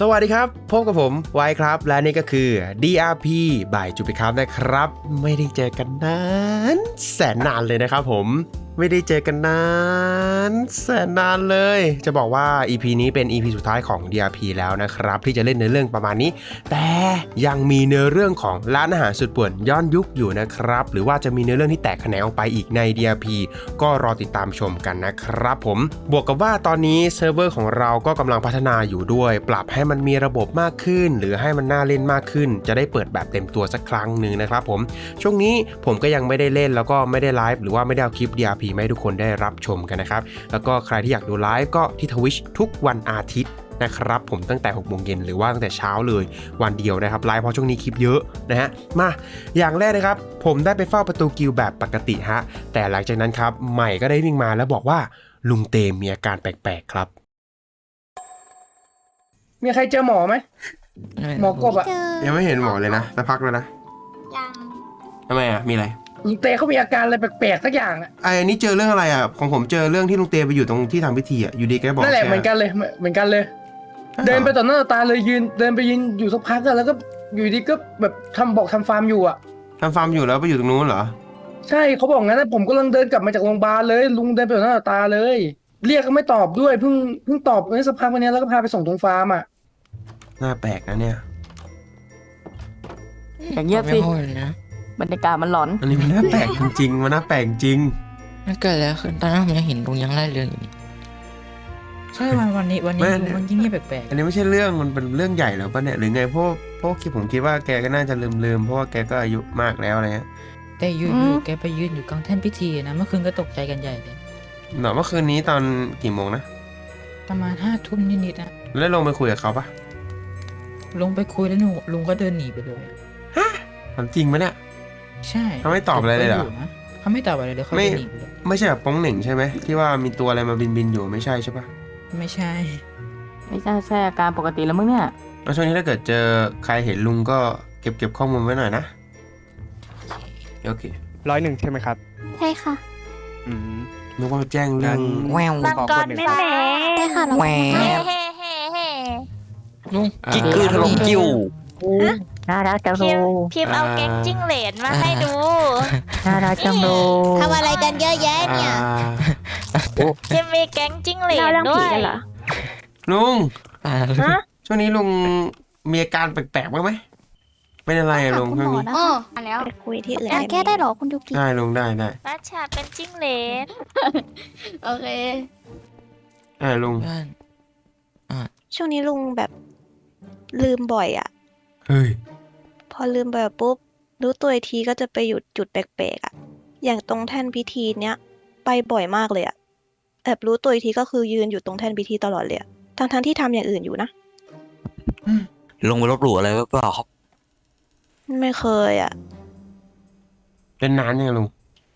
สวัสดีครับ พบกับผมไว้ครับ และนี่ก็คือ DRP บ่ายจุปิครับนะครับ ไม่ได้เจอกันนาน แสนนานเลยนะครับผม ไม่ได้เจอกันนานแสนนานเลย จะบอกว่า EP นี้เป็น EP สุดท้ายของ DRP แล้วนะครับ ที่จะเล่นในเรื่องประมาณนี้ แต่ยังมีเนื้อเรื่องของร้านอาหารสุดป่วนย้อนยุคอยู่นะครับ หรือว่าจะมีเนื้อเรื่องที่แตกแขนงออกไปอีกใน DRP ก็รอติดตามชมกันนะครับผม บวกกับว่าตอนนี้เซิร์ฟเวอร์ของเราก็กำลังพัฒนาอยู่ด้วย ปรับให้มันมีระบบมากขึ้น หรือให้มันน่าเล่นมากขึ้น จะได้เปิดแบบเต็มตัวสักครั้งหนึ่งนะครับผมช่วงนี้ผมก็ยังไม่ได้เล่นแล้วก็ไม่ได้ไลฟ์หรือว่าไม่ได้เอาคลิป DRP มาให้ทุกคนได้รับชมกันนะครับ แล้วก็ใครที่อยากดูไลฟ์ก็ที่ทวิชทุกวันอาทิตย์นะครับผมตั้งแต่6โมงเย็นหรือว่าตั้งแต่เช้าเลยวันเดียวนะครับไลฟ์เพราะช่วงนี้คลิปเยอะนะฮะมาอย่างแรกนะครับ ผมได้ไปเฝ้าประตูกิลด์แบบปกติฮะแต่หลังจากนั้นครับใหม่ก็ได้วิ่งมาแล้วบอกว่าลุงเตมมีอาการแปลกๆครับ มีใครเจอหมอไหมหมอกบอะเจอยังไม่เห็นหมอเลยนะสักพักแล้วนะยังทำไมอะมีอะไร ลุงเตเขามีอาการอะไรแปลกๆสักอย่างอะไอ้นี่เจอเรื่องอะไรอะของผมเจอเรื่องที่ลุงเตไปอยู่ตรงที่ทำพิธีอะอยู่ดีแกบอกนั่นแหละช่เหมือนกันเลยเหมือนเหมือนกันเลย เดินไปต่อหน้าต่อตาเลยยืนเดินไปยืนอยู่สักพักอะแล้วก็อยู่ดีก็แบบทำบอกทำฟาร์มอยู่อะทำฟาร์มอยู่แล้วไปอยู่ตรงนู้นเหรอใช่เขาบอกงั้นนะผมกำลังเดินกลับมาจากโรงพยาบาลเลย ลุงเดินไปต่อหน้าต่อตาเลย เรียกก็ไม่ตอบด้วยเพิ่งเพิ่งตอบในสักพักวันนี้แล้วก็พาไปส่งตรงฟาร์มอะน่าแปลกนะเนี่ย อย่างเงียบสิ ไม่พูดเลยนะ บรรยากาศมันหลอน อันนี้มันน่าแปลกจริงๆ มันน่าแปลกจริง มันเกิดอะไรขึ้นตอนนั้นผมยังเห็นลุงยังไล่เรื่องอยู่นี่ใช่วันวันนี้วันนี้ไม่ดูมันยิ่งเงียบแปลกอันนี้ไม่ใช่เรื่องมันเป็นเรื่องใหญ่แล้วปะเนี่ยหรือไงเพราะเพราะคิดผมคิดว่าแกก็น่าจะลืมๆเพราะว่าแกก็อายุมากแล้วอะไรเงี้ยๆแต่อยู่อืมอยู่แกไปยืนอยู่กลางแท่นพิธีนะเมื่อคืนก็ตกใจกันใหญ่เลยหนอเมื่อคืนนี้ตอนกี่โมงนะประมาณห้าทุ่มนิดๆนะแล้วลงไปคุยกับเขาปะลงไปคุยแล้วหนูลุงก็เดินหนีไปเลยถามจริงไหมเนี่ย ใช่เขาไม่ตอบอะไรเลยเหรอขานะเขาไม่ตอบอะไรเลยเขาไม่เดินหนีไปเลยไม่ใช่แบบป้องเหน่งใช่ไหมที่ว่ามีตัวอะไรมาบินบินๆอยู่ไม่ใช่ใช่ปะไม่ใช่ ไม่ใช่ใช่อาการปกติแล้วมึงเนี่ย แล้วช่วงนี้ถ้าเกิดเจอใครเห็นลุงก็เก็บเก็บข้อมูลไว้หน่อยนะโอเคร้อยหนึ่งใช่ไหมครับ ใช่ค่ะอืม นึกว่าแจ้งเรื่อง แววมังกรแม่แม่ได้ค่ะเรา แหวเฮ้วเฮ้เฮ้เฮ้ลุงอ่า กิ๊กกือถล่มกิ้ว น่ารักจังพิเลมยพ์พิมพ์เอาแก๊งจิ้งเหลนมาให้ดู น่ารักจังเลย ทำอะไรกันเยอะแยะอ่าเนี่ย พิมพ์มีแก๊งจิ้งเหลนด้วยลุง อ่าช่วงนี้ลุงมีอาการแปลกๆบ้างไหมเป็นอะไรอะลุงคุณช่วงหมอนี้นะอ๋อคะแล้วไปคุยที่อื่นอะแก้ได้เหรอคุณยูกิ ได้ลุงได้ได้รัชชาเป็นจิ้งเหลน โอเค อ่าลุงเพื่อนช่วงนี้ลุงแบบลืมบ่อยอะเฮ้ย พอลืมบ่อยปุ๊บ รู้ตัวอีกทีก็จะไปหยุดจุดแปลกๆอะอย่างตรงแท่นพิธีเนี้ยไปบ่อยมากเลยอะแอบรู้ตัวอีกทีก็คือยืนอยู่ตรงแท่นพิธีตลอดเลยอะทั้งๆที่ทำอย่างอื่นอยู่นะ ลงไปลบหลู่อะไรหรือเปล่าครับ ไม่เคยอะเป็นนานยังไงลุง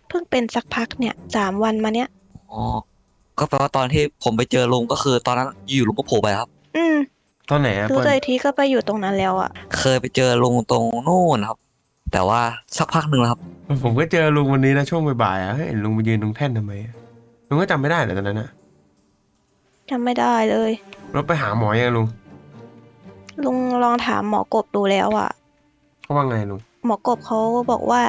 เพิ่งเป็นสักพักเนี่ยสามวันมาเนี้ย อ๋อ ก็แปลว่าตอนที่ผมไปเจอลุงก็คือ ตอนนั้นอยู่ลุงก็โผล่ไปครับอืม ตอนไหนอะรู้เปิ้ลตัวอีกทีก็ไปอยู่ตรงนั้นแล้วอะเคยไปเจอลุงตรงนู่นครับ แต่ว่าสักพักหนึ่งแล้วครับ ผมก็เจอลุงวันนี้นะช่วงบ่ายๆอะเฮ้ยลุงไปยืนตรงแท่นทำไมอะลุงก็จำไม่ได้เหรอตอนนั้นอะจำไม่ได้เลยแล้วไปหาหมอยังลุงลุงลองถามหมอกบดูแล้วอะเขาว่าไงลุงหมอกบเขาบอกว่า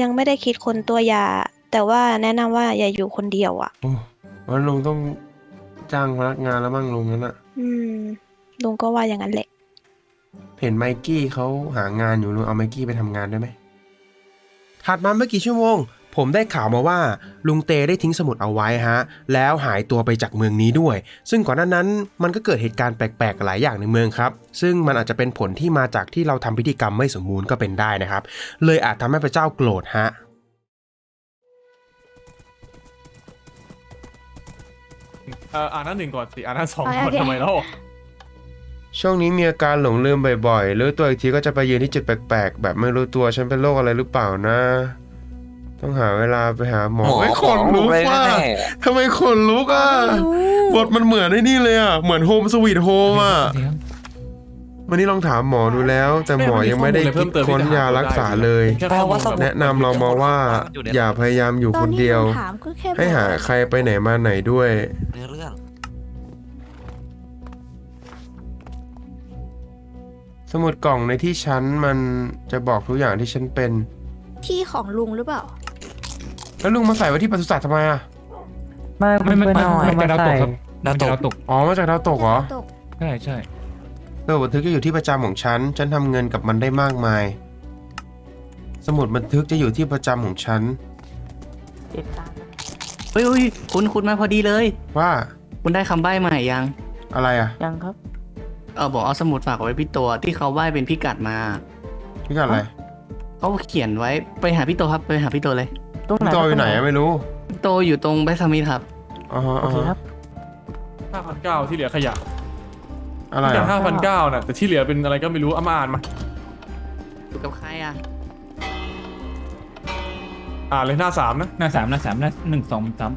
ยังไม่ได้คิดคนตัวยา แต่ว่าแนะนำว่าอย่าอยู่คนเดียวอะ่ะโอ้วันลุงต้องจ้างพนักงานแล้วมั้งลุงนั้นอะอืม ลุงก็ว่าอย่างนั้นแหละ เห็นไมกี้เขาหางานอยู่ลุงเอาไมกี้ไปทำงานด้วยไหมถัดมาไม่กี่ชั่วโมง ผมได้ข่าวมาว่า ลุงเตได้ทิ้งสมุดเอาไว้ฮะ แล้วหายตัวไปจากเมืองนี้ด้วย ซึ่งก่อนหน้านั้นมันก็เกิดเหตุการณ์แปลกๆ หลายอย่างในเมืองครับ ซึ่งมันอาจจะเป็นผลที่มาจากที่เราทำพิธีกรรมไม่สมบูรณ์ก็เป็นได้นะครับ เลยอาจทำให้พระเจ้าโกรธฮะ เอ่ออ่านหน้าหนึ่งก่อนสิอ่านหน้าสองโอก่อนเค ทำไมเล่า ช่วงนี้มีอาการหลงลืมบ่อยๆรู้ตัวอีกทีก็จะไปยืนที่จุดแปลกๆ แบบไม่รู้ตัวฉันเป็นโรคอะไรหรือเปล่านะ ต้องหาเวลาไปหาหมอหมอไม่ขนลุกเลยว่ะแน่ทำไมขนลุกอะบทมันเหมือนไอ้นี่เลยอะ เหมือนโฮมสวีทโฮมอะเดี๋ยววันนี้ลองถามหมอดูแล้ว แต่หมอยังไม่ได้คิดค้นยารักษาเลยแค่ข้อมูลแบบแนะนำเรามาว่า อย่าพยายามอยู่คนเดียวถามก็แค่ให้หาใครไปไหนมาไหนด้วยเนื้อเรื่อง สมุดกล่องในที่ฉันมันจะบอกทุกอย่างที่ฉันเป็น ที่ของลุงหรือเปล่า แล้วลุงมาใส่ไว้ที่ปศุสัตว์ทำไมอะ ไม่ไม่ไม่หน่อยมันกระดาษตกครับดาวตกดาวตกอ๋อ มาจากดาวตกเหรอ ตกใช่ใช่สมุดบันทึกจะอยู่ที่ประจำของฉัน ฉันทำเงินกับมันได้มากมาย สมุดบันทึกจะอยู่ที่ประจำของฉันเจ็บตาเฮ้ยเฮ้ยคุณคุณมาพอดีเลย ว่า คุณได้คำใบ้ใหม่ยัง อะไรอะ ยังครับ เออบอกเอาสมุดฝากไว้พี่ตัวที่เขาใบ้เป็นพิกัดมาพี่กัดอะไรเขาเขียนไว้ไปหาพี่โตครับไปหาพี่โตเลยตรงไหนพี่โตอยู่ไหนอะไม่รู้พี่โตอยู่ตรงแบสมิธครับอ๋อฮะโออ๋อเคฮะครับห้าพันเก้าที่เหลือขยะอะไรที่แต่อะห้าพันเก้าน่ะแต่ที่เหลือเป็นอะไรก็ไม่รู้เอามาอ่านมาอยู่กับใครอะอ่านเลยหน้าสามนะหน้าสามหน้าสามหน้าหนึ่งสองสาม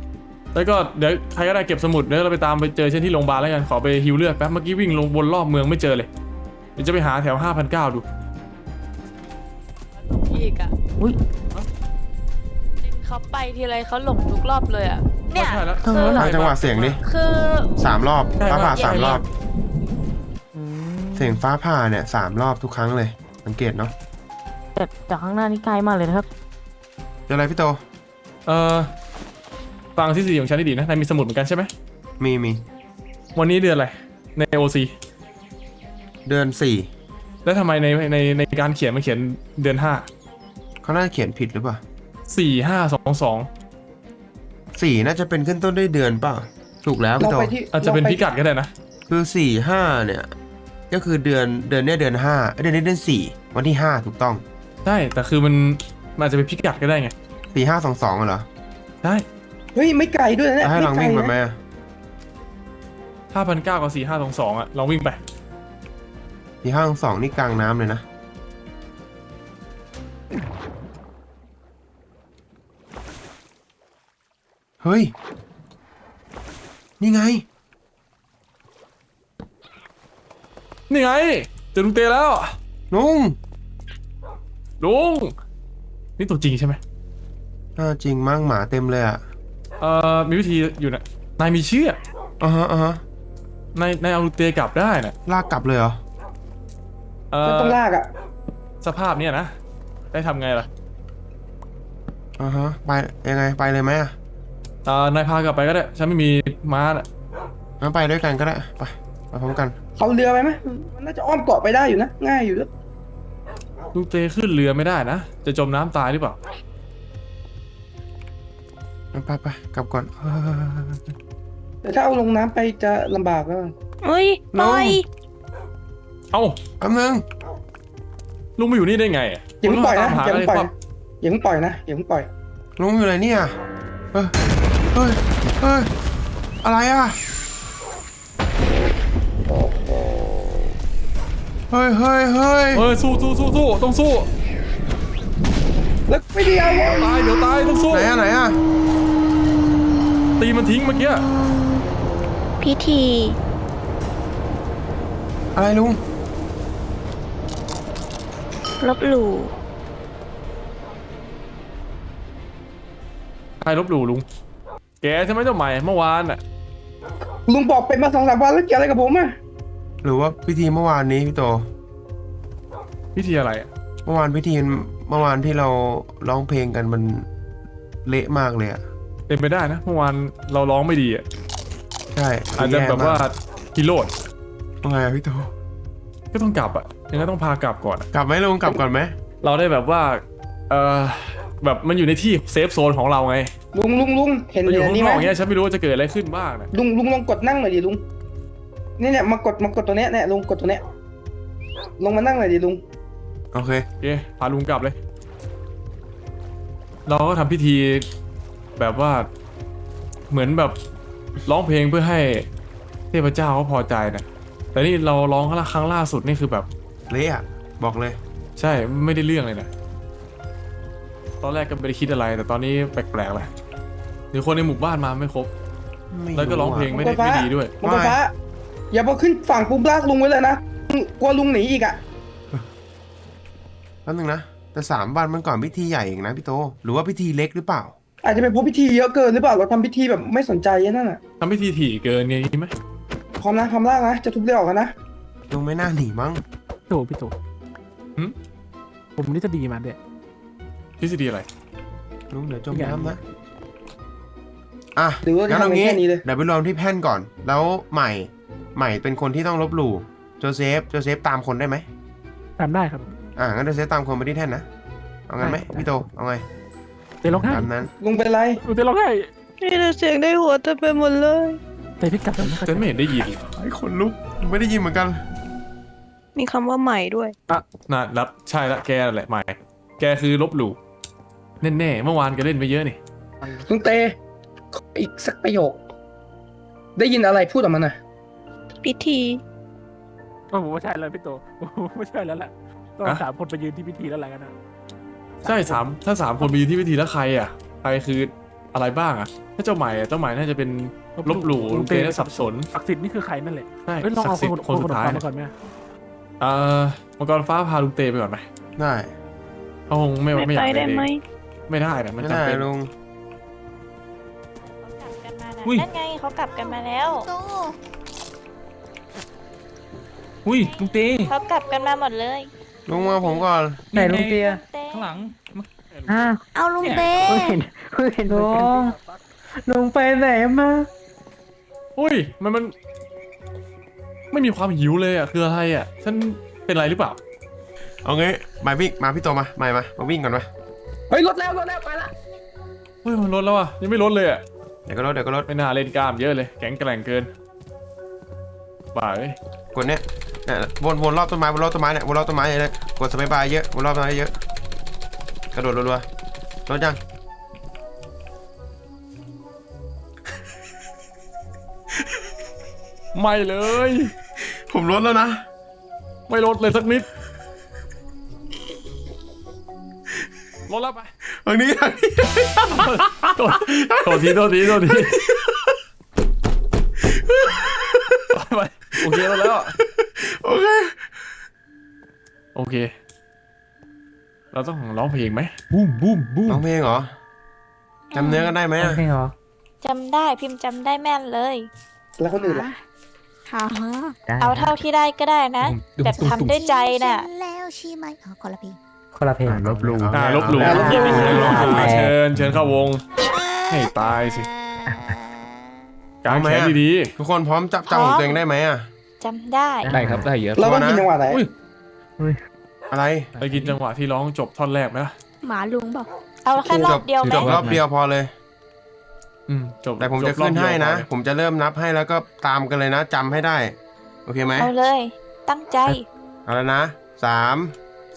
แล้วก็เดี๋ยวใครก็ได้เก็บสมุดเดี๋ยวเราไปตามไปเจอเช่นที่โรงพยาบาลแล้วกันขอไปฮิวเลือดแป๊บเมื่อกี้วิ่งลงบนรอบเมืองไม่เจอเลยเดี๋ยวจะไปหาแถวห้าพันเก้าดูอีกอะอุ้ยเขาไปทีไรเขาหลงทุกรอบเลยอะเนี่ยใช่แล้วเออทางจังหวะเสียงดิคือสามรอบใช่ฟ้าผ่าใช่สามรอบอืมเสียงฟ้าผ่าเนี่ยสามรอบทุกครั้งเลยสังเกตเนาะแต่จากข้างหน้านี่ไกลมากเลยนะครับเจออะไรพี่โตเออ ฟังที่สี่ของฉันให้ดีนะนายมีสมุดเหมือนกันใช่ไหมมีมีวันนี้เดือนอะไรในโอซีเดือนสี่แล้วทำไมในในในการเขียนมันเขียนเดือนห้าเขาน่าจะเขียนผิดหรือเปล่าสี่ห้าสองสองสี่น่าจะเป็นขึ้นต้นด้วยเดือนเปล่าถูกแล้วลพี่องโตไปที่อาจจะเป็นลงไพิกัดก็ได้นะคือสี่ห้าเนี่ย ก็คือเดือนเดือนเนี้ยเดือนห้าเอ้ยเดือนนี้เดือนสี่วันที่ห้าถูกต้อง ใช่แต่คือมันมันอาจจะเป็นพิกัดก็ได้ไงสี่ห้าสองสองเหรอใช่ เฮ้ยไม่ไกลด้วยนะเนี่ยจะให้ลองวิ่งไปม่ไหมกลนะอะห้าพันเก้ากับสี่ห้าสองสองอะลองวิ่งไปสี่ห้าสองสองนี่กลางน้ำเลยนะ เฮ้ย นี่ไง นี่ไงเจอลุงเตแล้ว ลุงลุง นี่ตัวจริงใช่ไหมน่าจริงมั่งหมาเต็มเลยอะ เอ่อมีวิธีอยู่นะนายมีเชือกอ่าฮะอ่าฮะนายนายเอาลุงเตกลับได้นะลากกลับเลยเหรอเอ่มันอต้องลากอะ สภาพเนี้ยนะ ได้ทำไงล่ะอ่าฮะไปยังไงไปเลยไหมอะเอ่อนายพากลับไปก็ได้ ฉันไม่มีม้าน่ะงั้นไปด้วยกันก็ได้ไปไปพร้อมกันเขาเรือไปไหมมันน่าจะอ้อมเกาะไปได้อยู่นะ ง่ายอยู่ด้วยลุงเตขึ้นเรือไม่ได้นะ จะจมน้ำตายหรือเปล่า ไปไปกลับก่อนเฮ้ยแต่ถ้าเอาลงน้ำไปจะลำบากแล้วเฮ้ยปล่อยเอ้าแป๊บนึงลุงมาอยู่นี่ได้ไงอะอย่าเพิ่งปล่อยนะตามหาอย่าอะไรเพิ่งปล่อยครันะบอย่าเพิ่งปล่อยนะอย่าเพิ่งปล่อย ลุงอยู่ไหนเนี่ยเฮ้ยเฮ้ยเฮ้ยอะไรอะเฮ้ยเฮ้ยเฮ้ย เออสู้สู้สู้สู้ต้องสู้ แล้วไม่ดีเอาตายเดี๋ยวตายต้องสู้ไหนอะไหนอะตีมันทิ้งเมื่อกี้พิธี อะไรลุงลบหลู่ใครลบหลู่ลุง แกใช่ไหมเจ้าใหม่เมื่อวานอะลุงบอกเป็นมาสองสามวันแล้วเกี่ยวอะไรกับผมอะหรือว่าพิธีเมื่อวานนี้พี่โตพิธีอะไรอะเมื่อวานพิธี เมื่อวานที่เราร้องเพลงกันมันเละมากเลยอะเป็นไปได้นะเมื่อวานเราร้องไม่ดีอะใช่อาจจะแบบว่าย่มกฮิโรดว่าไงอะพี่โตก็ต้องกลับอะยังไงต้องพากลับก่อนอะกลับไหมลุงกลับก่อนไหมเราได้แบบว่าเออแบบมันอยู่ในที่เซฟโซนของเราไงลุงลุงลุงเห็นเราอเหยู่รียญข้างนี้นไหมอกเงี้ยฉันไม่รู้ว่าจะเกิดอะไรขึ้นบ้างนะลุงลุงลองกดนั่งหน่อยดิลุงนี่เนี่ยมากดมากดตัวเนี้ยเนี่ยลุงกดตัวเนี้ยลงมานั่งหน่อยดิลุง โอเค โอเคพาลุงกลับเลย เราก็ทำพิธีแบบว่าเหมือนแบบร้องเพลงเพื่อให้เทพเจ้าเขาพอใจนะแต่นี่เราร้องครั้งล่าสุดนี่คือแบบ เละอะบอกเลย ใช่ไม่ได้เรื่องเลยนะ ตอนแรกก็ไม่ได้คิดอะไร แต่ตอนนี้แปลกๆเลยหรือคนในหมู่บ้านมาไม่ครบ ไม่แล้วก็ร้องเพลงะไม่ได้มังกรฟ้าไม่ดีด้วยมังกรฟ้าอย่าพอขึ้นฝั่งปุ๊บลากลุงไว้เลยนะกลัวลุงหนีอีกอะ แป๊บนึงนะ แต่สามวันมันก่อนพิธีใหญ่เองนะพี่โต หรือว่าพิธีเล็กหรือเปล่า อาจจะเป็นเพราะพิธีเยอะเกินหรือเปล่าเราทำพิธีแบบไม่สนใจนั่นน่ะทำพิธีถี่เกินไงนี้ไหมพร้อมนะพร้อมลากนะจะทุบเรือออกกันนะลุงไม่น่าหนีมั้งโตพี่โตหึ ผมนี่จะดีมาด้วยทฤษฎีอะไร ลุงเดี๋ยวจมน้ำนะ อะ หรือว่าจะงั้นเอาทำงี้แค่นี้เลยเดี๋ยวไปรวมที่แพ่นก่อน แล้วใหม่ ใหม่เป็นคนที่ต้องลบหลู่โจเซฟ โจเซฟตามคนได้ไหมตามได้ครับ อะงั้นโจเซฟตามคนไปที่แท่นนะ เอางั้นไหมได้ พี่โต เอาไงเต้ร้องไห้ตามนั้นลุงเป็นไรลุงเต้ร้องไห้นี่เราเสียงได้หัวเต็มไปหมดเลยแต่พี่กลับแล้วนะครับเจนไม่เห็นได้ยินไอ้คนลุกไม่ได้ยินเหมือนกันมีคำว่าใหม่ด้วยน่ารับใช่ละแกนั่นแหละใหม่แกคือลบหลู่แน่ๆเมื่อวานแกเล่นไปเยอะนี่ลุงเตขออีกสักประโยค ได้ยินอะไรพูดออกมาหน่อยพิธี โอ้โหไม่ใช่แล้วพี่โตโอ้โหไม่ใช่แล้วแหละ ต้องอะสามคนไปยืนที่พิธีแล้วแหละกันนะใช่สามถ้าสามคนมีที่พิธีแล้วใครอะ ใครคืออะไรบ้างอะ ถ้าเจ้าใหม่อะเจ้าใหม่น่าจะเป็นลบหลู่ลุงเต้น่าสับสนศักดิ์สิทธิ์นี่คือใครนั่นแหละใช่เอ้ยลองศักเอาดิ์สิทธิ์คคนนสุดท้ายมาเนี่ยก่อนไหมเอ่อมังกรฟ้าพาลุงเต้ไปก่อนไหมได้เขาคงไม่ไม่ไม่อยาไปกได้ไหมเองไม่ได้นะมันไม่จำได้เป็นลุงเขากลับกันมานะอุ้ย นั่นไงเขากลับกันมาแล้วอุ้ยลุงเต้เขากลับกันมาหมดเลย ลุงมาผมก่อน ไหนลุงเตียเต้ข้างหลังอ่าเอาลุงเต้เพิ่งเห็นเพิ่งเห็นลุงลุงไปไหนมาอุ้ยมันมัน ไม่มีความหิวเลยอะคืออะไรอะฉันเป็นไรหรือเปล่า เอางี้มาวิ่งมาพี่โตมาใหม่มามาวิ่งก่อนมาเฮ้ยรถแล้วรถแล้วไปละเฮ้ยมันลดแล้วอะยังไม่ลดเลยอะเดี๋ยวก็ลดเดี๋ยวก็ลดไม่น่าเล่นกล้ามเยอะเลย แข็งแกร่งเกินบ้าเอ้ยกดเนี้ย เนี่ยวนวนรอบต้นไม้วนรอบต้นไม้เนี่ยวนรอบต้นไม้เลยกดสเปซบาร์เยอะวนรอบต้นไม้เยอะกระโดดรัวๆลดยังไม่เลย ผมลดแล้วนะ ไม่ลดเลยสักนิดลดแล้วไปทางนี้ทางนี้โทษโทษทีโทษทีโทษทีไปไปโอเคลดแล้ว โอเค โอเค เราต้องร้องเพลงไหมบูมบูมบูมร้องเพลงเหรอจำเนื้อกันได้ไหมโออะเคเหรอจำได้พิมพ์จำได้แม่นเลย แล้วคนอื่นล่ะได้เอาเท่าที่ได้ก็ได้นะ แบบทำด้วยใจน่ะ แล้วใช่ไหมอ๋อคนละเพลงคนละเพลง ลบหลู่ อ่าลบหลู่อ่าลบหลู่อ่าเชิญ เชิญเข้าวง ให้ตายสิ กางแขนดีทุกคนพร้อมจับจำของตัวเองได้ไหมอะ จำได้ ได้ครับได้เยอะเราต้องกินจังหวะไหนอุ้ยอะไรๆไปกินจังหวะที่ร้องจบท่อนแรกไหมล่ะหมาลุงบอก เอาแค่รอบเดียวไหมจบรอบเดียวพอเลย อืมจบแต่ผมจะจบรอบขึ้นให้นะเดียวพอผมจะเริ่มนับให้แล้วก็ตามกันเลยนะจำให้ได้ โอเคไหมเอาเลย ตั้งใจ เอาแล้วนะสาม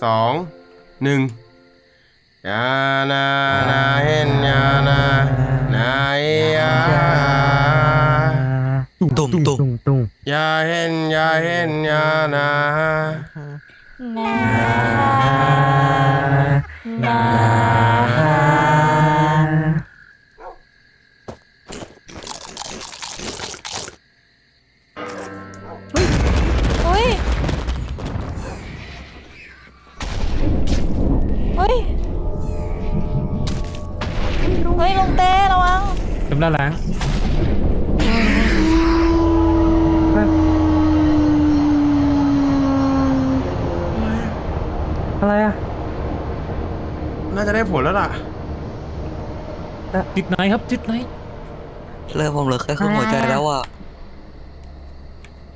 สองหนึ่งยานานาเห็นยานา นาอยา ตุ่มตุ่มตุ้งตุ้งยาเห็นยาเห็นยานานะนะอุ้ยเฮ้ยเฮ้ยลุงเต้ระวังจำได้แล้ว อะไรอะน่าจะได้ผลแล้วล่ะจิตไหนครับจิตไหนเริ่มผมเหลือแค่ครึ่งหัวใจแล้วอะ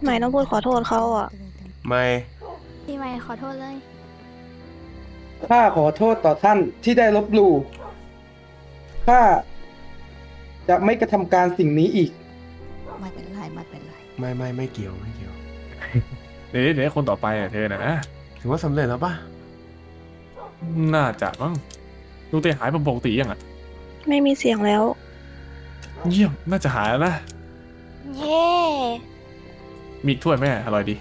ใหม่ต้องพูดขอโทษเขาอะ ไม่พี่ไม่ขอโทษเลย ข้าขอโทษต่อท่านที่ได้ลบหลู่ข้าจะไม่กระทำการสิ่งนี้อีก ไม่เป็นไรไม่เป็นไรไม่ไม่ไม่เกี่ยวไม่เกี่ยว เดี๋ยวเดี๋ยวคนต่อไปอะเธอน่ะนะถือว่าสำเร็จแล้วป่ะ น่าจะมั้งลุงเต้หายเป็นปกติยังอะ ไม่มีเสียงแล้ว เยี่ยม น่าจะหายแล้วนะ เย้มีอีกถ้วยไหมอร่อยดี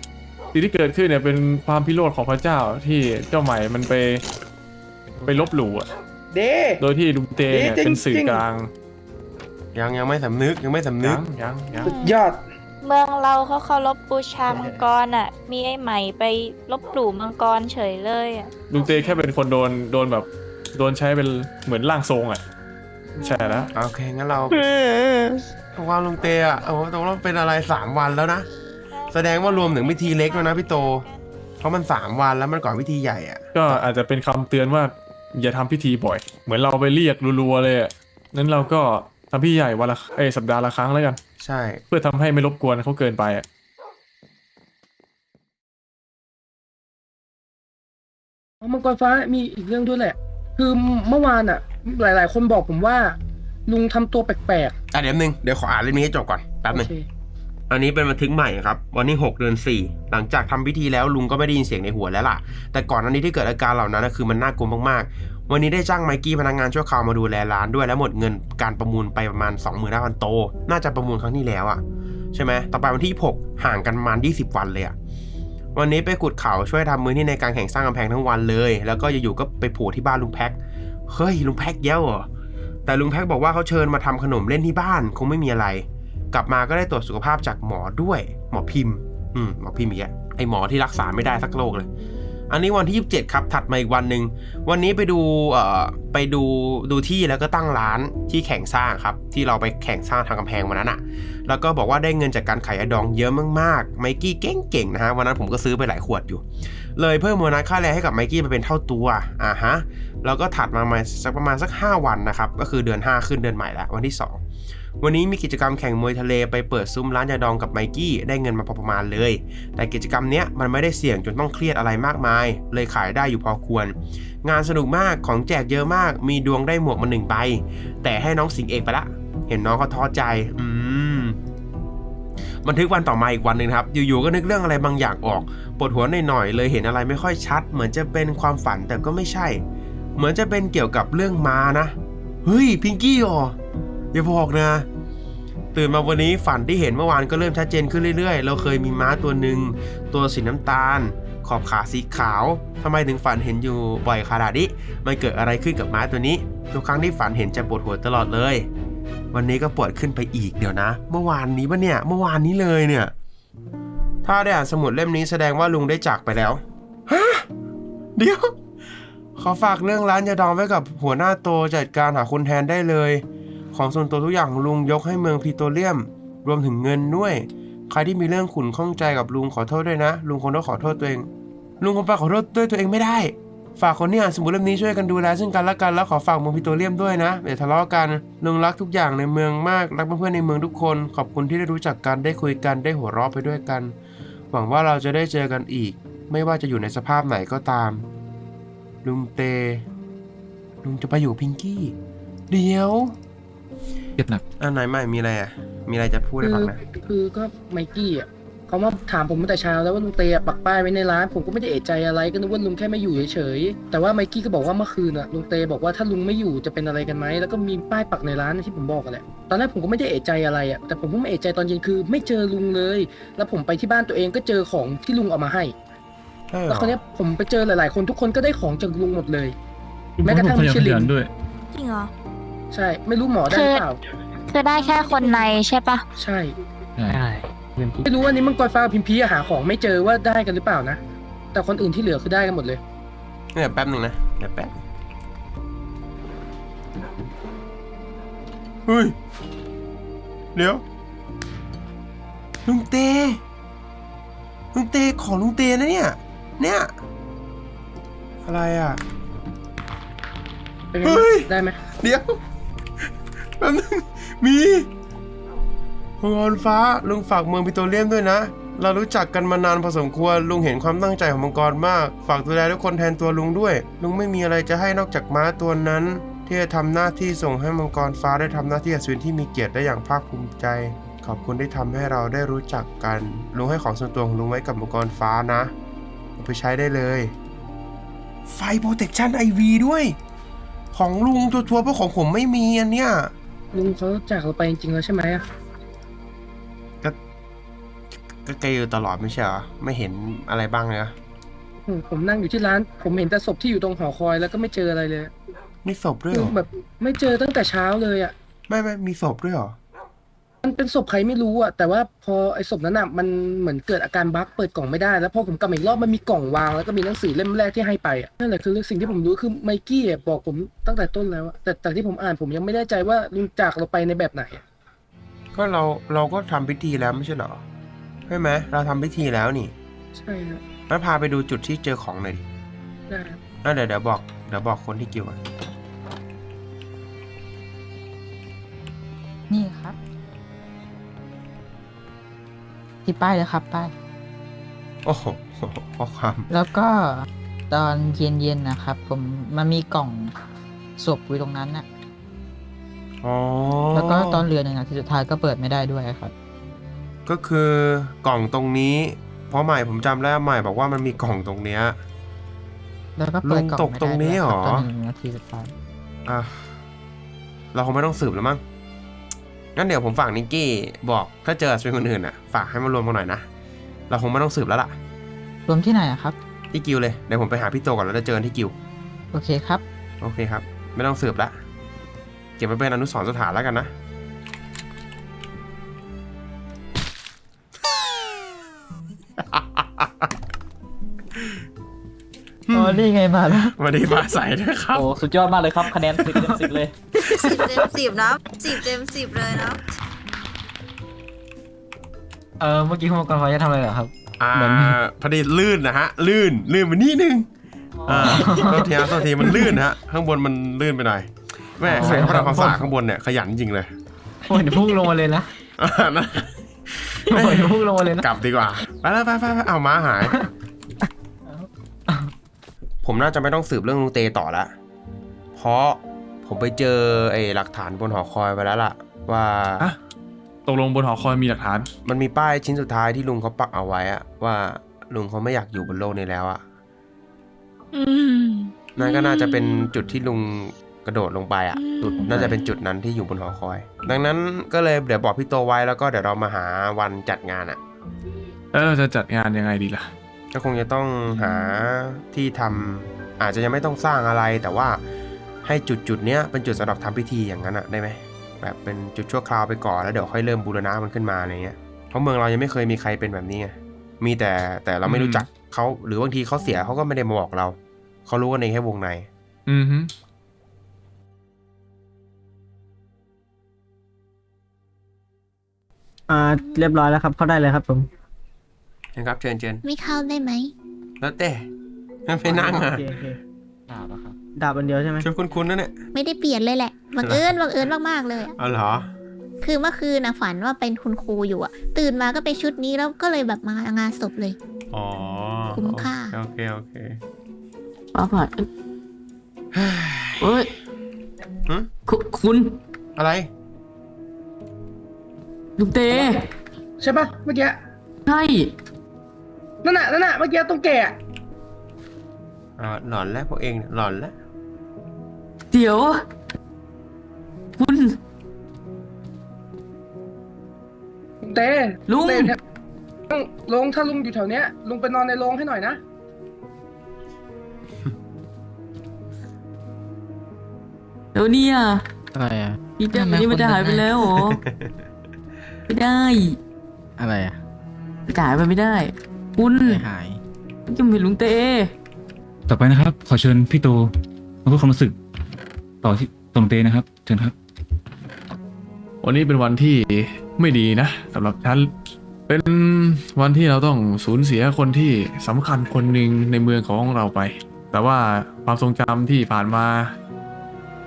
สิ่งที่เกิดขึ้นเนี่ยเป็นความพิโรธของพระเจ้าที่เจ้าใหม่มันไป ไปลบหลู่อะเด้ โดยที่ลุงเต้เนี่ยจริงๆเป็นสื่อกลางยังยังไม่สำนึกยังไม่สำนึยัก งยังยัง สุดยอดเมืองเราเขาเคารพบูชามังกรอะ มีไอ้ใหม่ไปลบหลู่มังกรเฉยเลยอะลุงเต้แค่เป็นคนโดนโดนแบบโดนใช้เป็นเหมือนร่างทรงอะใช่แล้วโอเคงั้นเราว่าลุงเตอะโอ้โหตรงเราเป็นอะไรสามวันแล้วนะ แสดงว่ารวมถึงพิธีเล็กแล้วยนะพี่โต เพราะมันสามวันแล้วมันก่อนพิธีใหญ่อะ ก็อาจจะเป็นคำเตือนว่า อย่าทำพิธีบ่อย เหมือนเราไปเรียกรัวๆเลยอะนั้นเราก็ ทำพิธีใหญ่วันละเอยสัปดาห์ละครั้งแล้วกัน ใช่ เพื่อทำให้ไม่รบกวนเขาเกินไปอะอ๋อมังกรฟ้ามีอีกเรื่องด้วยแหละ คือเมื่อวานอะหลาย ๆ คนบอกผมว่า ลุงทำตัวแปลกอะเดี๋ยวนึงเดี๋ยวขออ่านเรื่องนี้ให้จบก่อนๆแป๊บโอนึงเคอันนี้เป็นบันทึกใหม่ครับ วันที่6เดือน4 หลังจากทำพิธีแล้วลุงก็ไม่ได้ยินเสียงในหัวแล้วล่ะ แต่ก่อนอันนี้ที่เกิดอาการเหล่านั้นนะคือมันน่ากลัวมากๆ วันนี้ได้จ้างไมกี้พนักงานชั่วคราวมาดูแลร้านด้วยแล้วหมดเงินการประมูลไปประมาณ 25,000โต น่าจะประมูลครั้งที่แล้วอะใช่ไหมต่อไปวันที่ 6 ห่างกันประมาณ 20 วันเลยอะวันนี้ไปขุดเขาช่วยทำมือที่ในการแข่งสร้างกำแพงทั้งวันเลย แล้วก็อยู่ๆก็ไปโผล่ที่บ้านลุงแพ็คเฮ้ยลุงแพ็คเย้วเหรอแต่ลุงแพ็คบอกว่าเขาเชิญมาทำขนมเล่นที่บ้านคงไม่มีอะไร กลับมาก็ได้ตรวจสุขภาพจากหมอด้วย หมอพิมพ์ อืมหมอพิมพ์อีกไอหมอที่รักษาไม่ได้สักโรคเลย อันนี้วันที่ 27 ครับ ถัดมาอีกวันหนึ่ง วันนี้ไปดูเอ่อไปดูดูที่แล้วก็ตั้งร้านที่แข่งสร้างครับ ที่เราไปแข่งสร้างทางกำแพงวันนั้นอะแล้วก็บอกว่าได้เงินจากการขายอดองเยอะมากๆ ไมกี้เก่งๆนะฮะ วันนั้นผมก็ซื้อไปหลายขวดอยู่ เลยเพิ่มโบนัสค่าแรงให้กับไมกี้ไปเป็นเท่าตัว อ่าฮะ แล้วก็ถัดมามาสักประมาณสัก 5 วันนะครับ ก็คือเดือน 5 ขึ้นเดือนใหม่แล้ววันที่ 2 วันนี้มีกิจกรรมแข่งมวยทะเลไปเปิดซุ้มร้านยาดองกับไมกี้ได้เงินมาพอประมาณเลย แต่กิจกรรมเนี้ยมันไม่ได้เสี่ยงจนต้องเครียดอะไรมากมาย เลยขายได้อยู่พอควร งานสนุกมากของแจกเยอะมาก มีดวงได้หมวกมาหนึ่งใบ แต่ให้น้องสิงเอกไปละ เห็นน้องเขาท้อใจอืมบันทึกวันต่อมาอีกวันหนึ่งครับ อยู่ๆก็นึกเรื่องอะไรบางอย่างออกปวดหัวหน่อยๆเลยเห็นอะไรไม่ค่อยชัด เหมือนจะเป็นความฝันแต่ก็ไม่ใช่ เหมือนจะเป็นเกี่ยวกับเรื่องมานะเฮ้ยพิงกี้อ๋อ อย่าบอกนะ ตื่นมาวันนี้ฝันที่เห็นเมื่อวานก็เริ่มชัดเจนขึ้นเรื่อยๆ เราเคยมีม้าตัวหนึ่งตัวสีน้ำตาล ขอบขาสีขาวทำไมถึงฝันเห็นอยู่บ่อยขนาดนี้มันเกิดอะไรขึ้นกับม้าตัวนี้ ทุกครั้งที่ฝันเห็นจะปวดหัวตลอดเลย วันนี้ก็ปวดขึ้นไปอีกเดี๋ยวนะ เมื่อวานนี้ปะเนี่ยเมื่อวานนี้เลยเนี่ย ถ้าได้อ่านสมุดเล่มนี้แสดงว่าลุงได้จากไปแล้วฮะเดี๋ยวขอฝากเรื่องร้านยาดองไว้กับหัวหน้าโตจัดการหาคนแทนได้เลย ของส่วนตัวทุกอย่างของลุงยกให้เมืองพีโตเลียม รวมถึงเงินด้วย ใครที่มีเรื่องขุนข้องใจกับลุงขอโทษด้วยนะ ลุงคงต้องขอโทษตัวเอง ลุงคงไปขอโทษด้วยตัวเองไม่ได้ ฝากคนที่อ่านสมุดเล่มนี้ช่วยกันดูแลซึ่งกันและกันแล้วขอฝากเมืองพีโตเลียมด้วยนะอย่าทะเลาะกันลุงรักทุกอย่างในเมืองมากรักเพื่อนๆในเมืองทุกคน ขอบคุณที่ได้รู้จักกันได้คุยกันได้หัวเราะไปด้วยกัน หวังว่าเราจะได้เจอกันอีก ไม่ว่าจะอยู่ในสภาพไหนก็ตาม ลุงเต ลุงจะไปอยู่พิงกี้ เดี๋ยว จ็บหนักอันไหนใหม่มีอะไรอะ มีอะไรจะพูดให้คืฟัองนะ คือก็ไมกี้อะเขามาถามผมตั้งแต่เช้าแล้วว่าลุงเตะปักป้ายไว้ในร้านผมก็ไม่ได้เอะใจอะไรก็นึกว่าลุงแค่ไม่อยู่เฉยๆแต่ว่าไมกี้ก็บอกว่าเมื่อคืนอะลุงเตบอกว่าถ้าลุงไม่อยู่จะเป็นอะไรกันไหมแล้วก็มีป้ายปักในร้านที่ผมบอกกันแหละตอนแรกผมก็ไม่ได้เอะใจอะไรอะแต่ผมเพิ่งมาเอะใจตอนเย็นคือ ไม่เจอลุงเลย แล้วผมไปที่บ้านตัวเองก็เจอของที่ลุงเอามาให้ ใช่เหรแล้วอคราวเนี้ยผมไปเจอหลาย ๆ คนทุกคนก็ได้ของจากลุงหมดเลย แม้กระทั่งผมมิขชยันลิขยันนด้วยจริงเหรอ ใช่ ไม่รู้หมอได้หรือเปล่า คือได้แค่คนในใช่ปะใช่ ใช่เรื่องที่ไม่รู้ว่านี้มังกรฟ้ากับพิมพีอะหาของไม่เจอว่าได้กันหรือเปล่านะ แต่คนอื่นที่เหลือคือได้กันหมดเลยเนี่ยแป๊บหนึ่งนะเดี๋ยวแป๊บเฮ้ย เดี๋ยว ลุงเต ลุงเตของลุงเตนะเนี่ย เนี่ย อะไรอะ เป็นไงเฮ้ย ได้ไหม เดี๋ยว แป๊บนึงมีมังกรฟ้าลุงฝากเมืองพิโตรเลียมด้วยนะ เรารู้จักกันมานานพอสมควรลุงเห็นความตั้งใจของมังกรมาก ฝากดูแลทุกคนแทนตัวลุงด้วย ลุงไม่มีอะไรจะให้นอกจากม้าตัวนั้น ที่จะทำหน้าที่ส่งให้มังกรฟ้าได้ทำหน้าที่อัศวินที่มีเกียรติได้อย่างภาคภูมิใจ ขอบคุณที่ทำให้เราได้รู้จักกัน ลุงให้ของส่วนตัวของลุงไว้กับมังกรฟ้านะเอาไปใช้ได้เลย ไฟโปรเทคชั่นไอวีด้วย ของลุงทัวร์ๆเพราะของผมไม่มีอันเนี้ย ลุงเขาจากเราไปจริงๆแล้วใช่ไหมอะก็แกอยู่ตลอดไม่ใช่เหรอ ไม่เห็นอะไรบ้างเลยอะอืมผมนั่งอยู่ที่ร้าน ผมเห็นแต่ศพที่อยู่ตรงหอคอยแล้วก็ไม่เจออะไรเลยมีศพด้วยคืเหอรอแบบไม่เจอตั้งแต่เช้าเลยอะ ไม่ไม่มีศพด้วยเหรอ มันเป็นศพใครไม่รู้อะแต่ว่าพอไอ้ศพนั้นอะมันเหมือนเกิดอาการบั๊กเปิดกล่องไม่ได้แล้วพอผมกลับมาอีกรอบมันมีกล่องวางแล้วก็มีหนังสือเล่มแรกที่ให้ไปอะนั่นแหละคือสิ่งที่ผมรู้คือไมกี้อะบอกผมตั้งแต่ต้นแล้วอะแต่จากที่ผมอ่านผมยังไม่ได้ใจว่าลุงจากเราไปในแบบไหนอะก็เราเราก็ทำพิธีแล้วไม่ใช่เหรอใช่ไหมเราทำพิธีแล้วนี่ใช่ครับงั้นพาไปดูจุดที่เจอของหน่อยดิได้ครับอะเดี๋ยวเดี๋ยวบอกเดี๋ยวบอกคนที่กิวก่อนนี่ครับ ที่ป้ายเลยครับป้าย โอ้โหข้อความแล้วก็ตอนเย็นๆนะครับ ผมมันมีกล่องศพอยู่ตรงนั้นน่ะ อ๋อแล้วก็ตอนเรือหนึ่งนาทีสุดท้ายก็เปิดไม่ได้ด้วยครับ ก็คือกล่องตรงนี้ เพราะใหม่ผมจำได้ใหม่บอกว่ามันมีกล่องตรงเนี้ย แล้วก็เปิดกล่องลุงตกไม่ตรได้งนี้ด้วยครับเหรอตอนหนึ่งนาทีสุดท้าย อะเราคงไม่ต้องสืบแล้วมั้ง งั้นเดี๋ยวผมฝากนิกกี้บอกถ้าเจอเป็นคนอื่นอะฝากให้มารวมกันหน่อยนะ เราคงไม่ต้องสืบแล้วล่ะ รวมที่ไหนอะครับ ที่กิวเลยเดี๋ยวผมไปหาพี่โตก่อนแล้วจะเจอกันที่กิวโอเคครับ โอเคครับ ไม่ต้องสืบละเก็บไว้เป็นอนุสรณ์สถานแล้วกันนะ อ๋อนี่ไงมาแล้ว วันนี้มาใส่ด้วยครับ โอ้ สุดยอดมากเลยครับ คะแนนสิบเต็มสิบเลย สิบเต็มสิบนะสิบเต็มสิบเลยนะ เออเมื่อกี้คุณมังกรพอจะทำอะไรเหรอครับ อ่าเหมือน พอดีลื่นนะฮะ ลื่นลื่นไปนิดนึงอ่าโทษทีครับโทษทีมันลื่นฮะ ข้างบนมันลื่นไปหน่อยแม่อ๋อใส่พลังความสะอาดข้างบนเนี่ยขยันจริงเลยผมเห็นพุ่งลงมาเลยนะอ่านะผมเห็นพุ่งลงมาเลยนะกลับดีกว่าไปแล้วไปไปไปเอาม้าหาย ผมน่าจะไม่ต้องสืบเรื่องลุงเตต่อละเพราะ ผมไปเจอไอ้หลักฐานบนหอคอยไปแล้วล่ะ ว่าฮะตกลงบนหอคอยมีหลักฐาน มันมีป้ายชิ้นสุดท้ายที่ลุงเขาปักเอาไว้อะว่าลุงเขาไม่อยากอยู่บนโลกนี้แล้วอะอืม นั่นก็น่าจะเป็นจุดที่ลุงกระโดดลงไปอะอืมจุดน่าจะเป็นจุดนั้นที่อยู่บนหอคอย ดังนั้นก็เลยเดี๋ยวบอกพี่โตไว้แล้วก็เดี๋ยวเรามาหาวันจัดงานอะแล้วเราจะจัดงานยังไงดีล่ะ ก็คงจะต้องหาที่ทำอาจจะยังไม่ต้องสร้างอะไรแต่ว่า ให้จุดจุดๆเนี้ยเป็นจุดสำหรับทำพิธีอย่างนั้นอะได้ไหมแบบเป็นจุดชั่วคราวไปก่อนแล้วเดี๋ยวค่อยเริ่มบูรณะมันขึ้นมาอะไรเงี้ยเพราะเมืองเรายังไม่เคยมีใครเป็นแบบนี้ไงมีแต่แต่เราไม่รู้จักเขาหรือบางทีเขาเสียเขาก็ไม่ได้มาบอกเราเขารู้กันเองแค่วงใน อือฮึอ่าเรียบร้อยแล้วครับเข้าได้เลยครับผมนะครับเชิญเชิญไม่เข้าได้ไหมแล้วแต่ไม่นั่งโออะเคโอเค ดาบอะครับดาบอันเดียวใช่ไหมชุดคุ้นๆนั่นเนี่ยไม่ได้เปลี่ยนเลยแหละบังเอิญบังเอิญมากๆเลยอะอ๋อเหรอ คือเมื่อคืนนะฝันว่าเป็นคุณครูอยู่อะตื่นมาก็เป็นชุดนี้แล้วก็เลยแบบมางานศพเลย อ๋อคุ้มค่า โอเคโอเค ป้าผ่านเอ้ยหึ คุคุณอะไร ลุงเตใช่ปะเมื่อกี้ ใช่นั่นน่ะนั่นน่ะเมื่อกี้ตรงแก่ อะอ่าหลอนแล้วพวกเองเนี่ยหลอนแล้วเดี๋ยว คุณลุงเต้ลุงเต้เนี่ยลุงถ้าลุงอยู่แถวเนี้ยลุงไปนอนในโรงให้หน่อยนะ เดี๋ยวเนี่ยอะไรอะ พี่เจ้านี้มันจะหายไปแล้วเหรอไม่ได้อะไรอะมันจะหายไปไม่ได้ คุณไม่หายมันจะเป็นลุงเต ต่อไปนะครับ ขอเชิญพี่โตมาพูดความรู้สึก ต่อที่ตรงเตนะครับ เชิญครับ วันนี้เป็นวันที่ไม่ดีนะสำหรับฉันเป็นวันที่เราต้องสูญเสียคนที่สำคัญคนหนึ่งในเมืองของเราไป แต่ว่าความทรงจำที่ผ่านมา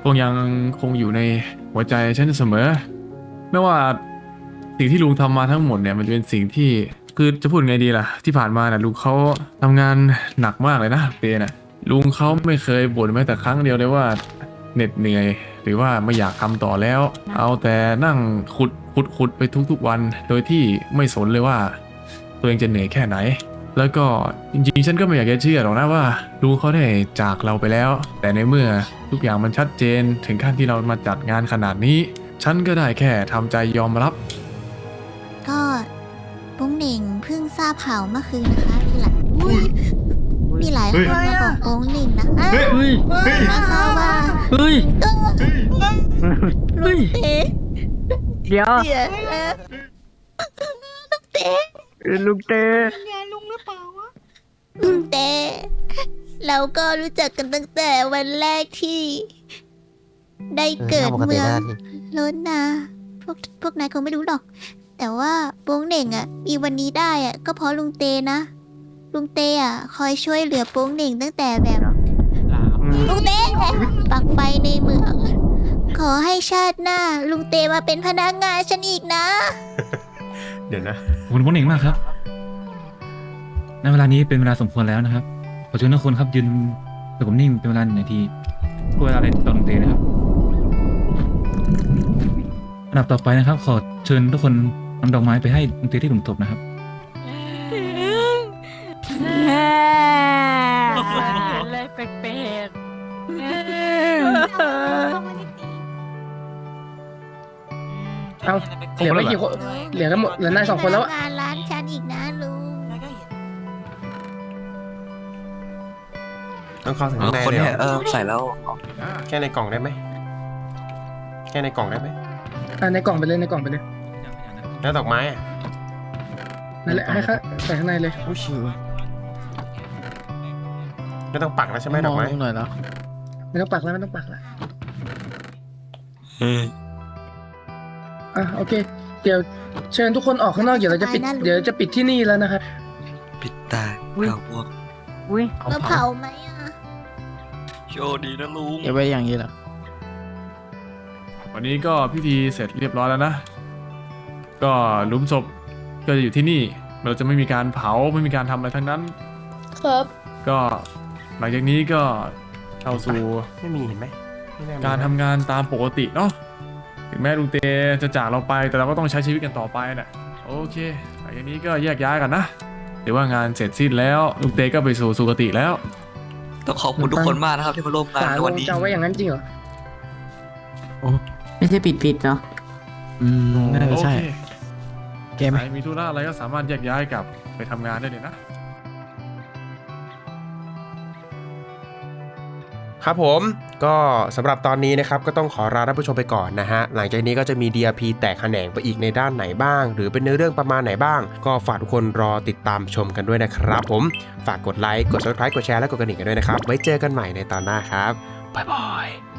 คงยังคงอยู่ในหัวใจฉันเสมอ ไม่ว่าสิ่งที่ลุงทำมาทั้งหมดเนี่ยมันจะเป็นสิ่งที่ คือจะพูดไงดีล่ะ ที่ผ่านมาน่ะลุงเขาทำงานหนักมากเลยนะเปน่ะลุงเขาไม่เคยบ่นแม้แต่ครั้งเดียวเลยว่าเหน็ดเหนื่อย หรือว่าไม่อยากทำต่อแล้ว เอาแต่นั่งขุดขุดขุดไปทุกๆวัน โดยที่ไม่สนเลยว่า ตัวเองจะเหนื่อยแค่ไหน แล้วก็จริงๆ ฉันก็ไม่อยากจะเชื่อหรอกนะว่าลุงเขาได้จากเราไปแล้ว แต่ในเมื่อทุกอย่างมันชัดเจนถึงขั้นที่เรามาจัดงานขนาดนี้ ฉันก็ได้แค่ทำใจยอมรับ เพิ่งทราบข่าวเมื่อคืนนะคะ มีหลายอุ้ยมีหลายคนมาบอกโป้งเหน่งนะคะเฮ้ยนะคะว่าเฮ้ยลุงเต้เดี๋ยวเสียแล้วลุงเต้ลุงเต้ลุงเต้เราก็รู้จักกันตั้งแต่วันแรกที่ ได้เกิดเมืองล้นนาพวกพวกนายคงไม่รู้หรอก แต่ว่าโป้งเหน่งอะมีวันนี้ได้อะก็เพราะลุงเตนะ ลุงเต้อะคอยช่วยเหลือโป้งเหน่งตั้งแต่แบบ ลุงเต้ปักไฟในเมือง ขอให้ชาติหน้า ลุงเต้มาเป็นพนักงานฉันอีกนะ เดี๋ยวนะ ขอบคุณโป้งเหน่งมากครับในเวลานี้เป็นเวลาสมควรแล้วนะครับ ขอเชิญทุกคนครับยืนสงบนิ่งเป็นเวลาหนึ่งนาทีเพื่อเวลาอะไรต่อตรงเตนะครับอันดับต่อไปนะครับ ขอเชิญทุกคน นำดอกไม้ไปให้ดนตรีที่หลุมศพนะครับเลยแปลกเอา เหลือไม่กี่คน เหลือกันหมดเหลือนายสองคนแล้วอะ พกงานร้านฉันอีกนะลุงต้องเข้าถึงเอข้างในคนเลยเนี่ยเหรเอออใส่แล้วแค่ในกล่องได้ไหมแค่ในกล่องได้ไหมอะในกล่องไปเลยในกล่องไปเลย แล้วดอกไม้อะนั่นแหละให้เขาใส่ข้างในเลยอุ้ยชิวไม่ต้องปักแล้วใช่ไหมดอกไม้หน่อยแล้วไม่ต้องปักแล้วไม่ต้องปักแล้วเฮ้ยอะโอเค เดี๋ยวเชิญทุกคนออกข้างนอกเดี๋ยวเราจะปิดไปนะลุงเดี๋ยวจะปิดที่นี่แล้วนะครับปิดตาอุ๊ยเอาพวกอุ้ยเราเผาไหมอะ โชคดีนะลุงอย่าไปอย่างนี้หรอ วันนี้ก็พิธีเสร็จเรียบร้อยแล้วนะ ก็หลุมศพก็จะอยู่ที่นี่ เราจะไม่มีการเผาไม่มีการทำอะไรทั้งนั้น ครับ ก็หลังจากนี้ก็เข้าสู่ไม่มีเห็นไหมไม่น่มีการทำงานตามปกติเนาะถึงแม้ลุงเตจะจากเราไปแต่เราก็ต้องใช้ชีวิตกันต่อไปน่ะโอเคหลังจากนี้ก็แยกย้ายกันนะเดี๋ยวว่างานเสร็จสิ้นแล้วลุงเตก็ไปสู่สุคติแล้ว ต้องขอบคุณทุกคนมากนะครับที่มาร่วมงานฝาในลวันงนี้ จะเอาไว้อย่างนั้นจริงเหรอ ไม่ใช่ปิดปิดเนาะ อืมน่าจะโอใช่ เค แกไหม ใครมีธุระอะไรก็สามารถแยกย้ายกลับไปทำงานได้เลยนะ ครับผมก็สำหรับตอนนี้นะครับก็ต้องขอลาท่านผู้ชมไปก่อนนะฮะ หลังจากนี้ก็จะมี DRP แตกแขนงไปอีกในด้านไหนบ้าง หรือเป็นเนื้อเรื่องประมาณไหนบ้าง ก็ฝากทุกคนรอติดตามชมกันด้วยนะครับผมฝากกดไลค์กด subscribe กดแชร์และกดกระดิ่งกันด้วยนะครับ ไว้เจอกันใหม่ในตอนหน้าครับบ๊ายบาย